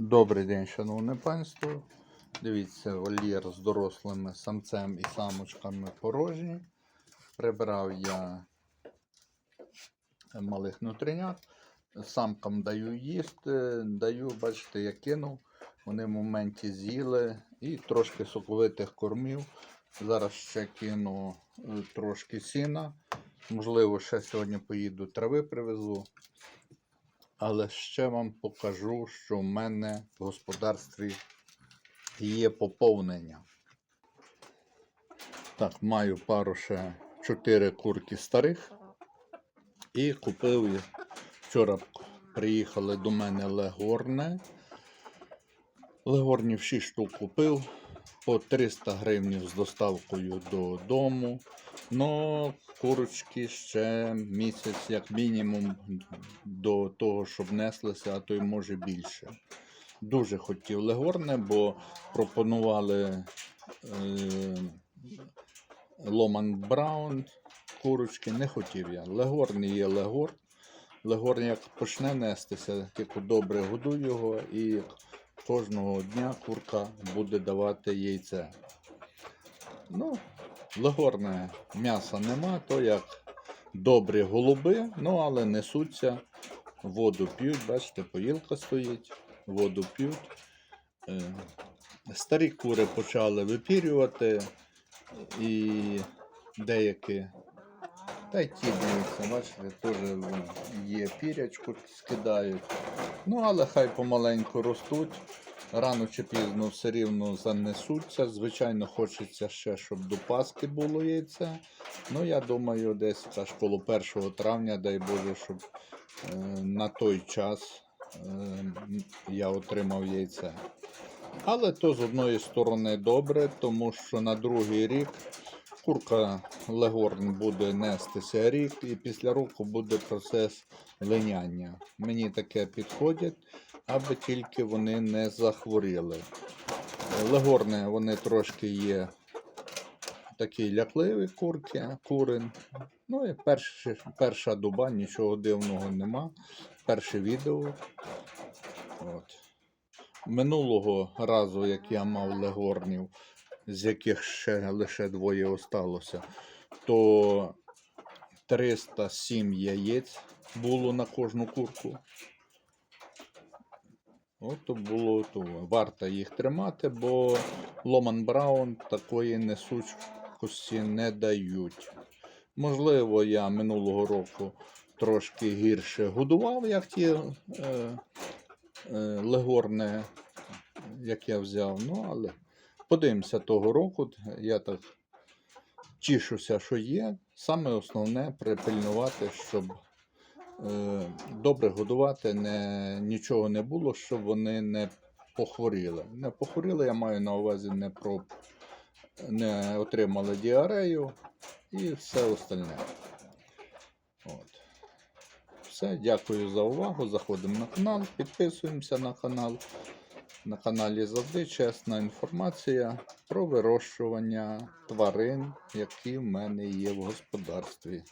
Добрий день, шановне панство. Дивіться, вольєр з дорослими самцем і самочками порожній. Прибрав я малих нутринят. Самкам даю їсти, даю, бачите, я кинув. Вони в моменті з'їли і трошки соковитих кормів. Зараз ще кину е, трошки сіна. Можливо, ще сьогодні поїду трави привезу. Але ще вам покажу, що в мене в господарстві є поповнення. Так, маю пару ще 4 курки старих. І купив вчора приїхали до мене легорне. Легорнів 6 штук купив по 300 гривень з доставкою додому. Ну, курочки ще місяць, як мінімум, до того, щоб неслися, а то й може більше. Дуже хотів легорне, бо пропонували е, Ломан Браун курочки, не хотів я. Легорн є легор. Легорн як почне нестися, тільки добре годую його і кожного дня курка буде давати яйце. Ну, легорне м'яса нема, то як добрі голуби, ну але несуться, воду п'ють, бачите, поїлка стоїть, воду п'ють. Е, Старі кури почали випірювати, і деякі, та й ті дивіться, бачите, теж є пірячку, скидають. Ну, але хай помаленьку ростуть. Рано чи пізно все рівно занесуться. Звичайно, хочеться ще, щоб до Пасхи було яйце. Ну, я думаю, десь аж коло 1 травня, дай Боже, щоб е, на той час е, я отримав яйце. Але то з одної сторони добре, тому що на другий рік курка легорн буде нестися рік, і після року буде процес линяння. Мені таке підходить, аби тільки вони не захворіли. Легорни вони трошки є такі лякливі курки, курин. Ну і перші, перша дуба, нічого дивного нема. Перше відео. От. Минулого разу, як я мав легорнів, з яких ще лише двоє осталося, то 307 яєць було на кожну курку. От було то. Варто їх тримати, бо Ломан Браун такої несучкості не дають. Можливо, я минулого року трошки гірше годував, як ті е, е, легорне, як я взяв. Ну, але подивимося того року. Я так тішуся, що є. Саме основне припильнувати, щоб е, добре годувати, не, нічого не було, щоб вони не похворіли. Не похворіли, я маю на увазі не про не отримали діарею і все остальне. От. Все, дякую за увагу. Заходимо на канал, підписуємося на канал. На каналі завжди чесна інформація про вирощування тварин, які в мене є в господарстві.